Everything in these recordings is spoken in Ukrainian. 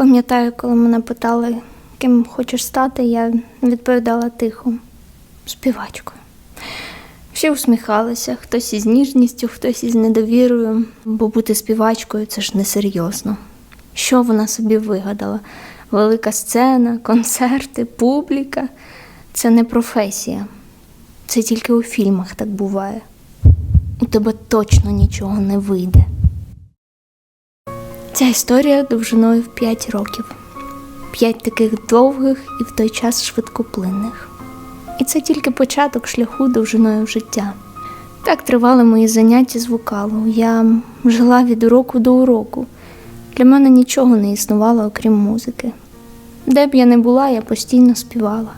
Пам'ятаю, коли мене питали, ким хочеш стати, я відповідала тихо співачкою. Всі усміхалися, хтось із ніжністю, хтось із недовірою, бо бути співачкою це ж несерйозно. Що вона собі вигадала? Велика сцена, концерти, публіка це не професія. Це тільки у фільмах так буває. У тебе точно нічого не вийде. Ця історія довжиною в 5 років. П'ять таких довгих і в той час швидкоплинних. І це тільки початок шляху довжиною в життя. Так тривали мої заняття з вокалу. Я жила від уроку до уроку. Для мене нічого не існувало, окрім музики. Де б я не була, я постійно співала.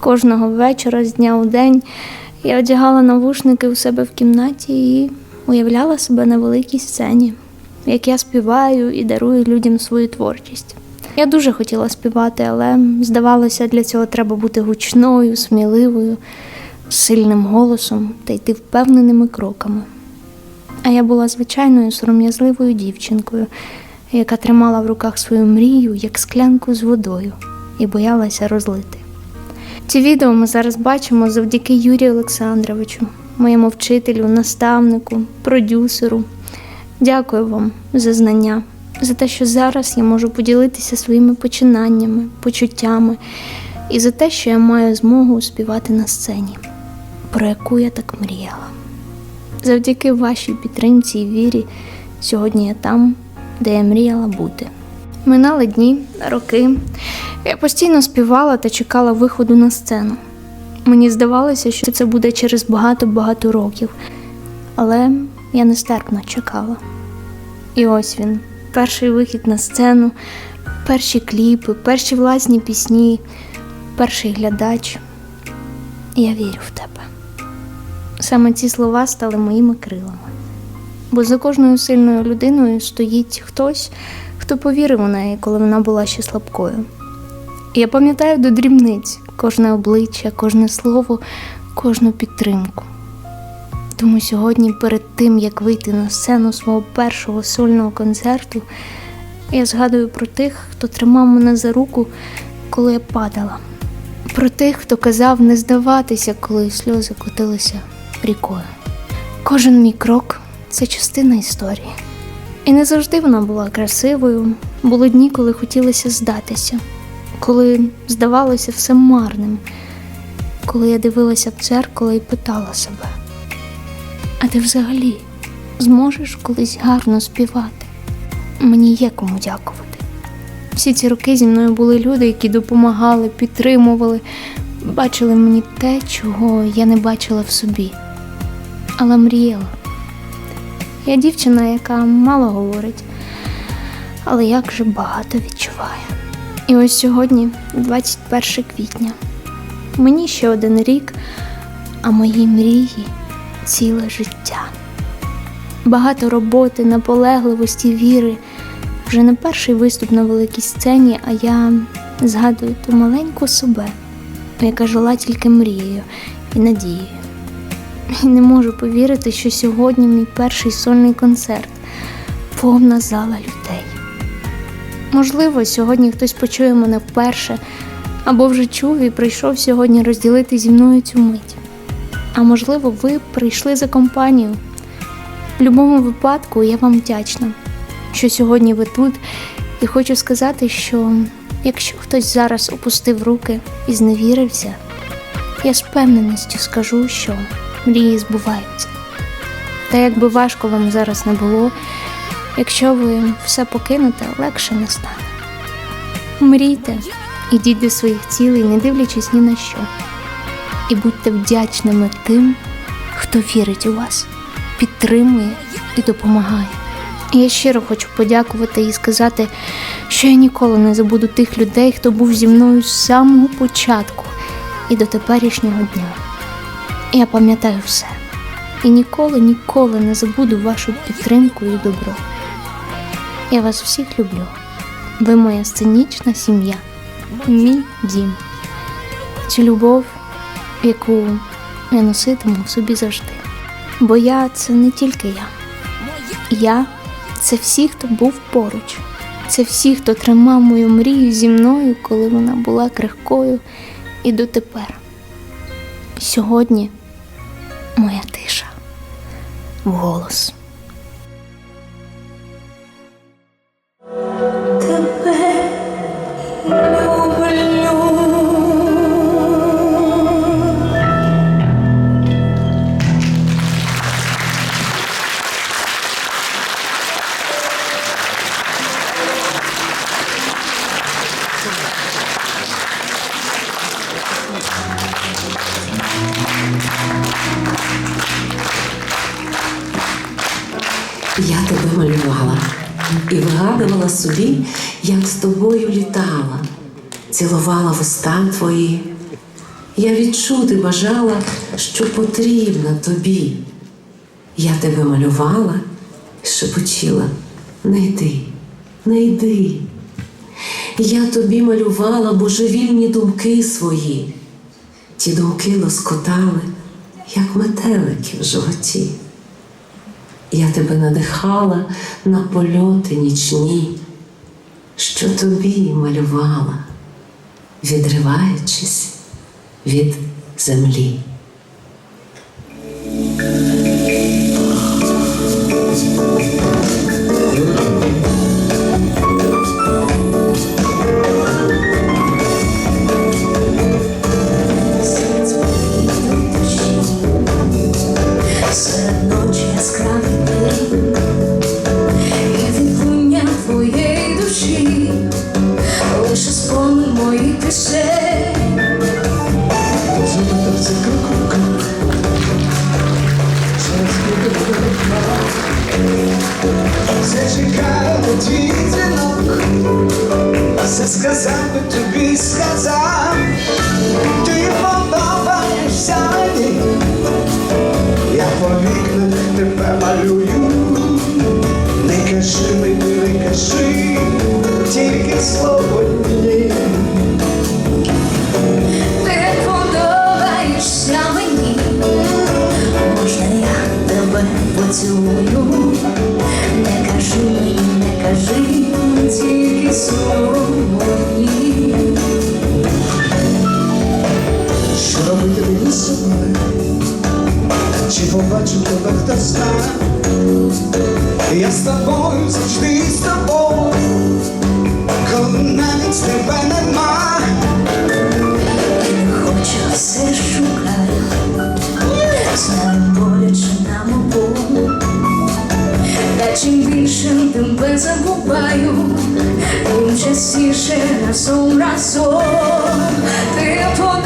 Кожного вечора з дня у день я одягала навушники у себе в кімнаті і уявляла себе на великій сцені, як я співаю і дарую людям свою творчість. Я дуже хотіла співати, але здавалося, для цього треба бути гучною, сміливою, сильним голосом та йти впевненими кроками. А я була звичайною сором'язливою дівчинкою, яка тримала в руках свою мрію як склянку з водою і боялася розлити. Ці відео ми зараз бачимо завдяки Юрію Олександровичу, моєму вчителю, наставнику, продюсеру. Дякую вам за знання, за те, що зараз я можу поділитися своїми починаннями, почуттями і за те, що я маю змогу співати на сцені, про яку я так мріяла. Завдяки вашій підтримці і вірі сьогодні я там, де я мріяла бути. Минали дні, роки. Я постійно співала та чекала виходу на сцену. Мені здавалося, що це буде через багато-багато років, але я нестерпно чекала. І ось він, перший вихід на сцену, перші кліпи, перші власні пісні, перший глядач. Я вірю в тебе. Саме ці слова стали моїми крилами. Бо за кожною сильною людиною стоїть хтось, хто повірив у неї, коли вона була ще слабкою. Я пам'ятаю до дрібниць кожне обличчя, кожне слово, кожну підтримку. Тому сьогодні, перед тим як вийти на сцену свого першого сольного концерту, я згадую про тих, хто тримав мене за руку, коли я падала, про тих, хто казав не здаватися, коли сльози котилися рікою. Кожен мій крок це частина історії. І не завжди вона була красивою. Були дні, коли хотілося здатися, коли здавалося все марним, коли я дивилася в дзеркало і питала себе: ти взагалі зможеш колись гарно співати? Мені є кому дякувати. Всі ці роки зі мною були люди, які допомагали, підтримували, бачили мені те, чого я не бачила в собі, але мріяла. Я дівчина, яка мало говорить, але як же багато відчуває. І ось сьогодні, 21 квітня, мені ще один рік, а мої мрії ціле життя. Багато роботи, наполегливості, віри. Вже не перший виступ на великій сцені, а я згадую ту маленьку себе, яка жила тільки мрією і надією. І не можу повірити, що сьогодні мій перший сольний концерт, повна зала людей. Можливо, сьогодні хтось почує мене вперше, або вже чув і прийшов сьогодні розділити зі мною цю мить. А можливо, ви прийшли за компанію. В будь-якому випадку я вам вдячна, що сьогодні ви тут, і хочу сказати, що якщо хтось зараз опустив руки і зневірився, я з впевненістю скажу, що мрії збуваються. Та як би важко вам зараз не було, якщо ви все покинете, легше не стане. Мрійте, ідіть до своїх цілей, не дивлячись ні на що. І будьте вдячними тим, хто вірить у вас, підтримує і допомагає. Я щиро хочу подякувати і сказати, що я ніколи не забуду тих людей, хто був зі мною з самого початку і до теперішнього дня. Я пам'ятаю все. І ніколи, ніколи не забуду вашу підтримку і добро. Я вас всіх люблю. Ви моя сценічна сім'я, мій дім. Цю любов, яку я носитиму собі завжди. Бо я це не тільки я. Я це всі, хто був поруч. Це всі, хто тримав мою мрію зі мною, коли вона була крихкою, і дотепер. Сьогодні моя тиша вголос. Собі, як з тобою літала, цілувала вуста твої. Я відчути бажала, що потрібна тобі. Я тебе малювала і шепотіла, не йди, не йди. Я тобі малювала божевільні думки свої. Ті думки лоскотали, як метелики в животі. Я тебе надихала на польоти нічні, що тобі малювала, відриваючись від землі. Серед тебе малюю, не кажи не кажи, тільки слово побачу тебе хто знає? Я з тобою завжди з тобою, коли навіть тебе нема. Хочу все шукаю Знаю боляче нам обом Та чим більше тебе забуваю Тим частіше разом разом Ти подобаєшся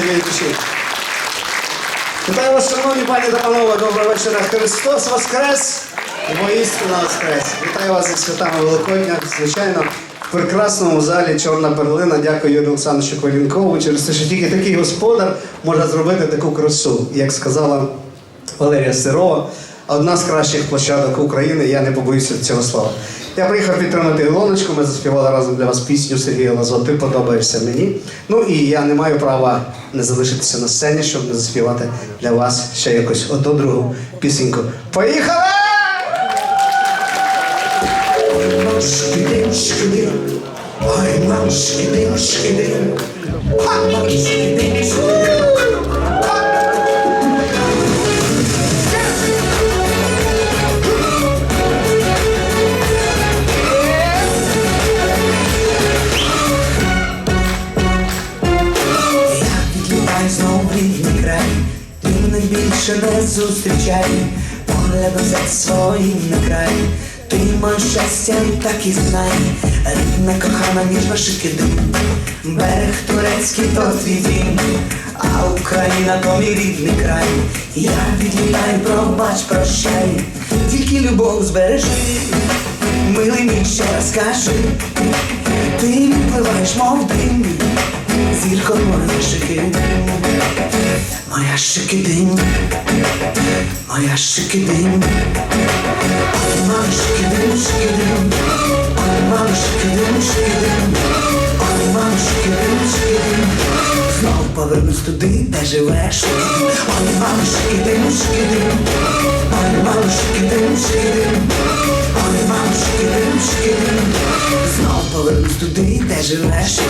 Від душі. Вітаю вас, шановні пані та панове, доброго вечора. Христос Воскрес! Воістина Воскрес! Вітаю вас зі святами Великодня. Звичайно, в прекрасному залі Чорна перлина. Дякую Юрію Олександровичу Колінкову через те, що тільки такий господар може зробити таку красу, як сказала Валерія Сирова. Одна з кращих площадок України, я не побоюся цього слова. Я приїхав підтримати Ілоночку, ми заспівали разом для вас пісню Сергія Лазо Ти подобаєшся мені. Ну і я не маю права не залишитися на сцені, щоб не заспівати для вас ще якось одну другу пісеньку. Поїхали! Ой, мам, шкидим, шкидим. Ха, мам, зустрічай, поглядом взяти своїм на край, ти моє щастя, так і знай, рідна кохана ніжна шикидим, берег турецький то твій дім, а Україна то мій рідний край, я відлітаю, пробач, прощай, тільки любов збережи, милий мій ще раз скажи, ти відпливаєш, мов дим. Зірко моя шикидим, моя шикидим, моя шикидим, ой, мама шикидим, шикидим, ой, мама шикидим, шикидим, ой, мама шикидим, шикидим, знов повернусь туди, де живеш, ой, мама шикидим, шикидим, ой, мама шикидим, шикидим, ой, мама шикидим, шикидим, знов повернусь туди, де живеш.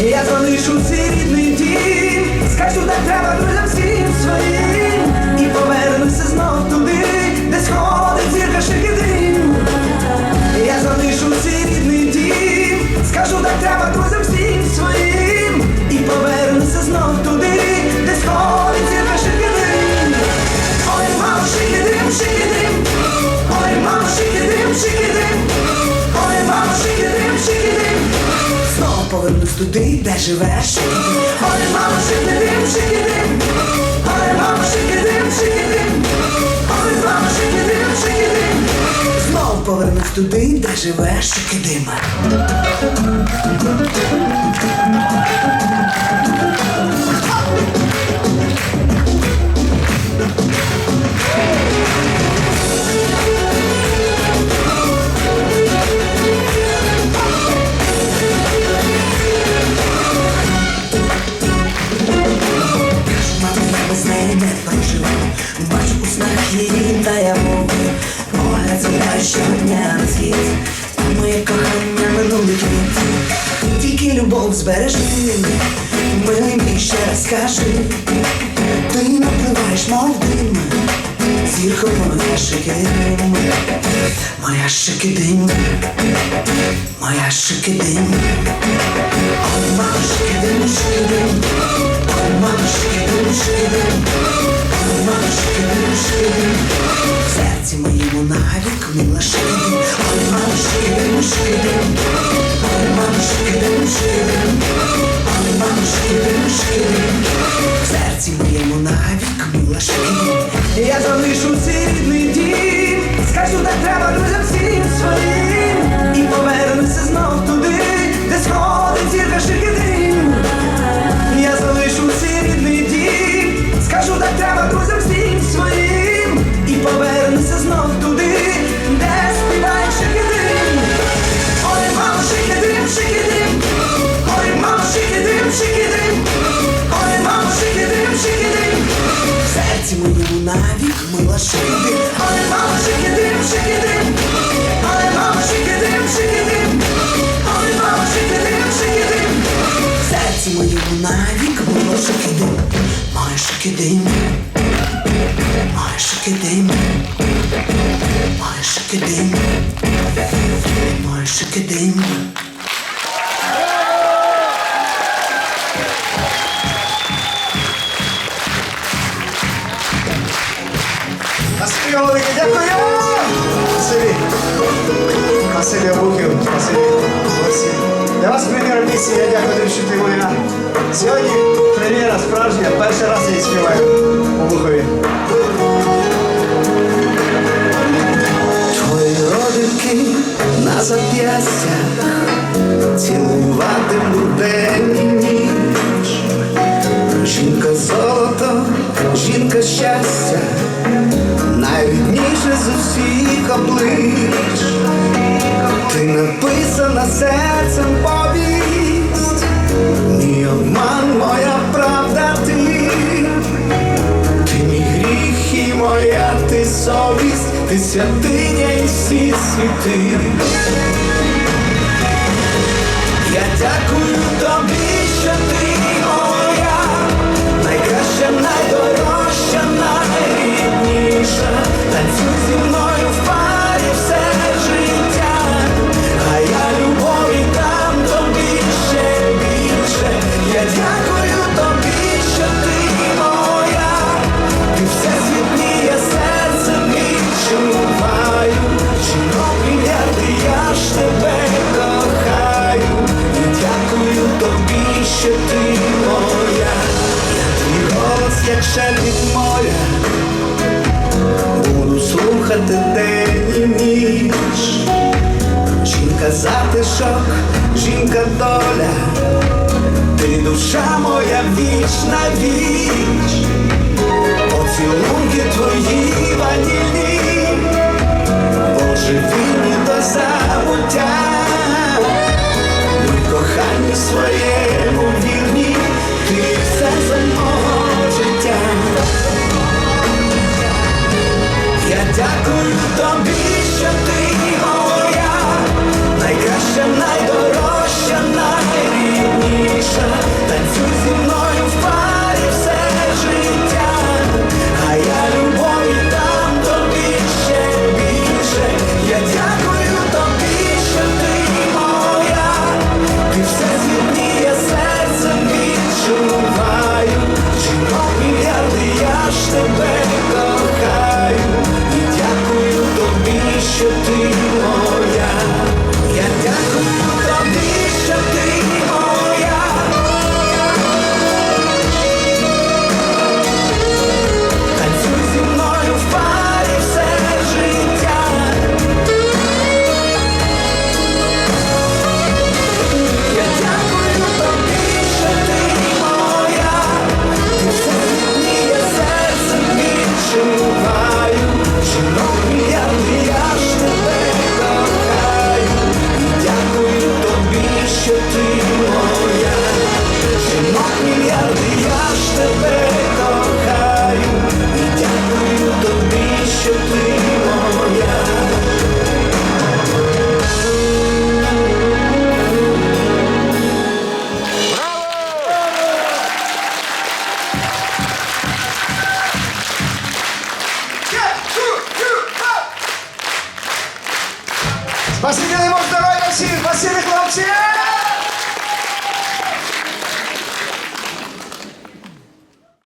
Я залишу свій рідний дім, скажу, де треба друзям всім своїм, і повернуся знов туди, де сходить зірка шикидим. Я залишу свій рідний дім, скажу, де треба друзям туди, де живеш. Ой, мама, шикидим, шикидим, ой, мама, шикидим, шикидим, ой, мама, шикидим, шикидим. Знов повернусь туди, де живеш, шикидим. Щодня на схід Моє кохання минулий квіт Тільки любов збережи. Милий мій ще раз скажи Ти напливаєш, мов дим. Зірко моя шикидим Моя шикидим Моя шикидим Ой, мама, шикидим, шикидим Ой, мама, шикидим, шикидим Шикидим, шикидим В серці моєму навік мила шикидим Ой, мама, шикидим, шикидим Ой, мама, шикидим, шикидим Ой, мама, шикидим, навік було шокидим, моє шокидим, моє шокидим, моє шокидим, моє шокидим. Спасибі велике, дякую! Спасибі. Спасибі, Буків, спасибі. Олексій. Для вас прем'єра пісні, я дякую, що ти моя. Сьогодні прем'єра справжня, перший раз я її співаю у Бухові. Твої родинки на зап'ястях цілуватиму день і ніч. Жінка золото, жінка щастя, найрідніше з усіх облич. Ти написана серцем повість, мій обман, моя правда ти. Ти мій гріх і моя ти совість, ти святиня і всі світи. Я дякую тобі, що ти моя, найкраща, найдорожча, найрідніша. Танцюй зі мною в парі все життя, а я любові дам тобі ще більше. Я дякую тобі, що ти моя, ти все світніє серце відчуваю, жінок мільярди, я ж тебе кохаю, і дякую тобі, що ти моя, я твій голос, як шепіт слухати день і ніч. Жінка затишок, жінка доля, ти душа моя вічна віч, поцілунки твої ванільні, божевільні до забуття, ми кохання своє